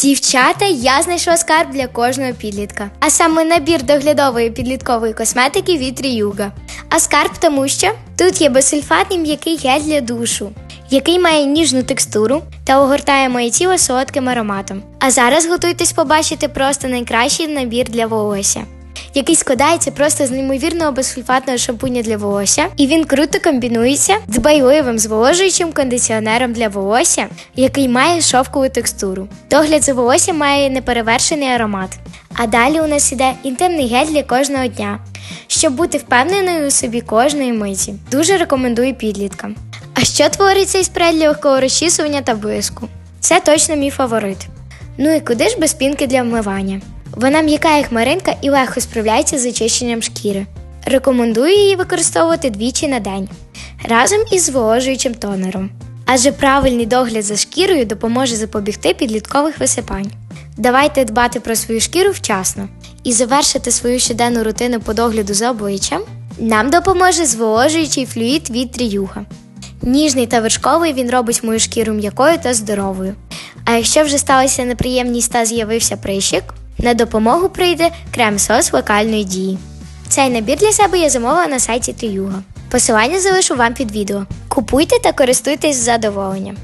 Дівчата, я знайшла скарб для кожного підлітка. А саме набір доглядової підліткової косметики від Ріюга. А скарб тому, що тут є безсульфатний м'який гель для душу, який має ніжну текстуру та огортає моє тіло солодким ароматом. А зараз готуйтесь побачити просто найкращий набір для волосся. Який складається просто з неймовірного безсульфатного шампуня для волосся, і він круто комбінується з байливим зволожуючим кондиціонером для волосся, який має шовкову текстуру. Догляд за волоссям має неперевершений аромат. А далі у нас іде інтимний гель для кожного дня, щоб бути впевненою у собі кожної миті. Дуже рекомендую підліткам. А що твориться із легкого розчісування та блиску? Це точно мій фаворит. Ну і куди ж без пінки для вмивання? Вона м'яка як хмаринка і легко справляється з очищенням шкіри. Рекомендую її використовувати двічі на день разом із зволожуючим тонером. Адже правильний догляд за шкірою допоможе запобігти підліткових висипань. Давайте дбати про свою шкіру вчасно і завершити свою щоденну рутину по догляду за обличчям. Нам допоможе зволожуючий флюїд від тріюга. Ніжний та вершковий він робить мою шкіру м'якою та здоровою. А якщо вже сталися неприємність та з'явився прищик, на допомогу прийде крем-сос локальної дії. Цей набір для себе я замовила на сайті Тиюга. Посилання залишу вам під відео. Купуйте та користуйтесь з задоволенням.